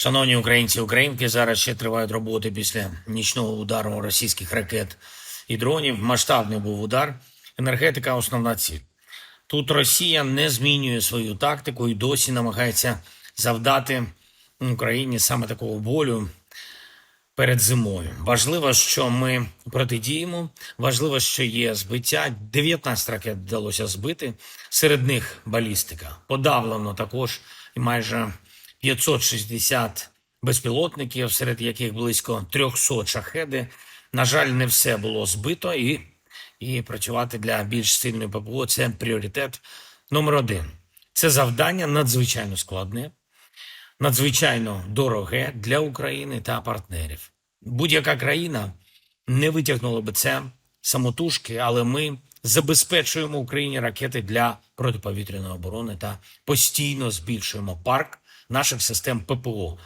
Шановні українці українки, зараз ще тривають роботи після нічного удару російських ракет і дронів. Масштабний був удар. Енергетика основна ціль. Тут Росія не змінює свою тактику і досі намагається завдати Україні саме такого болю перед зимою. Важливо, що ми протидіємо. Важливо, що є збиття. 19 ракет вдалося збити. Серед них балістика. Подавлено також і майже 560 безпілотників, серед яких близько 300 шахеди. На жаль, не все було збито, і, і працювати для більш сильної ППО це пріоритет номер один. Це завдання надзвичайно складне, надзвичайно дороге для України та партнерів. Будь-яка країна не витягнула би це самотужки, але ми забезпечуємо Україні ракети для протиповітряної оборони та постійно збільшуємо парк наших систем ППО.